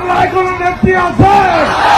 বাংলায় কোন নেত্রী আছে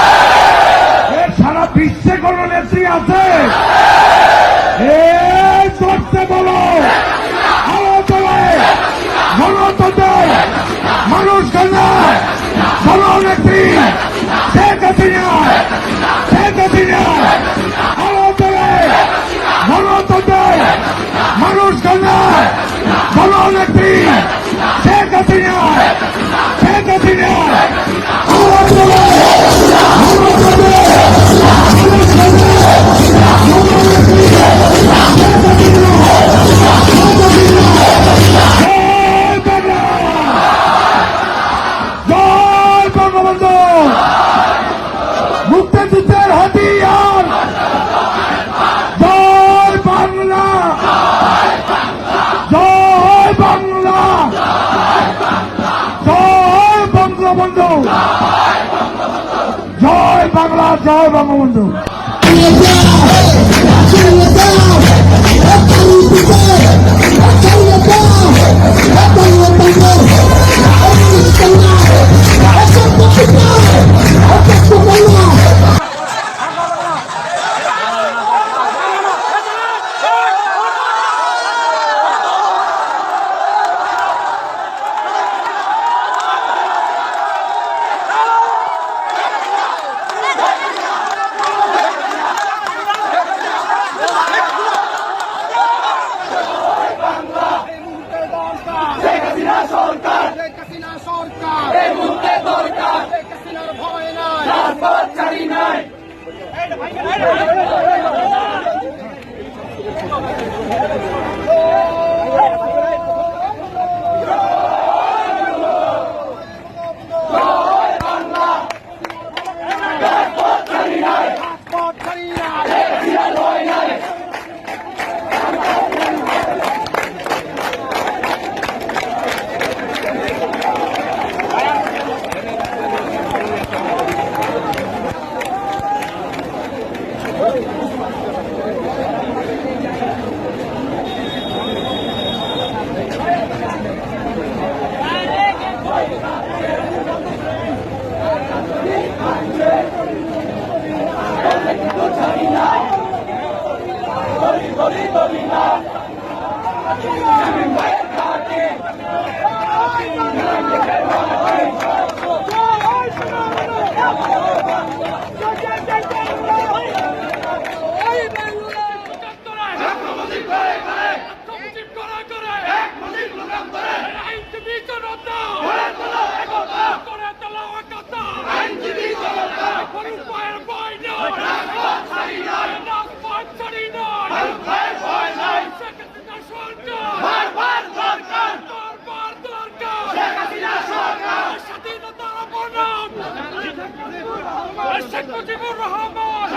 বঙ্গবন্ধু জয় বাংলা জয় বঙ্গবন্ধু। দরকার। এই মুক্তি দরকার। ভয় নাই। Amin. শেখ মুজিবুর রহমান